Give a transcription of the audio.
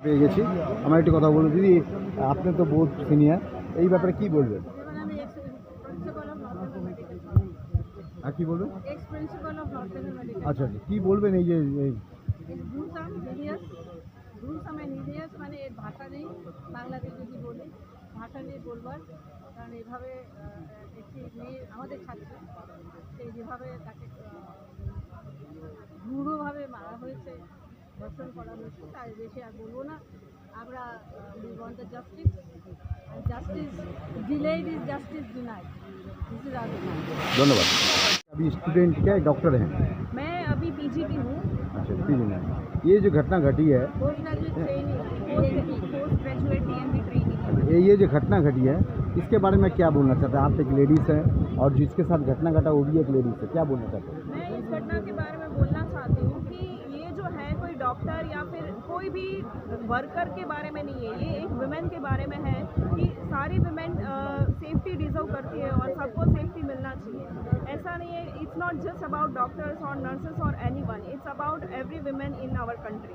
পেয়ে গেছি। আমার একটি কথা বলুন দিদি আপনি তো বহুত সিনিয়র এই ব্যাপারে কি বলবেন? আর কি বলবেন? আচ্ছা আচ্ছা কি বলবেন এই যে এই gruesome hilarious gruesome and hilarious মানে এর ভাষা নেই বাংলাতে যদি বলি ভাষা নেই বলবার কারণ এভাবে আহ, একটি মেয়ে আমাদের ছাত্র সেই যেভাবে তাকে দৃঢ়ভাবে মারা হয়েছে ধর্ষণ করা হয়েছে তার বেশি আর বলবো না আমরা we want the justice justice delayed is justice denied this is our demand धन्यवाद अभी स्टूडेंट क्या डॉक्टर हैं मैं अभी पीजीटी हूँ अच्छा तीन हैं ये जो घटना घटी है ये जो घटना घटी है इसके बारे में क्या बोलना चाहते हैं? आप एक लेडीज़ हैं और जिसके साथ घटना घटा वो भी एक लेडीज़ है। क्या बोलना चाहते हैं? मैं इस घटना के बारे में बोलना चाहती हूँ कि ये जो है कोई डॉक्टर या फिर कोई भी वर्कर के बारे में नहीं है। ये एक वुमेन के बारे में है कि सारी वुमेन सेफ्टी डिजर्व करती है और सबको सेफ्टी मिलना चाहिए। ऐसा नहीं है it's not just about doctors और नर्सेस और any one it's about every women in our country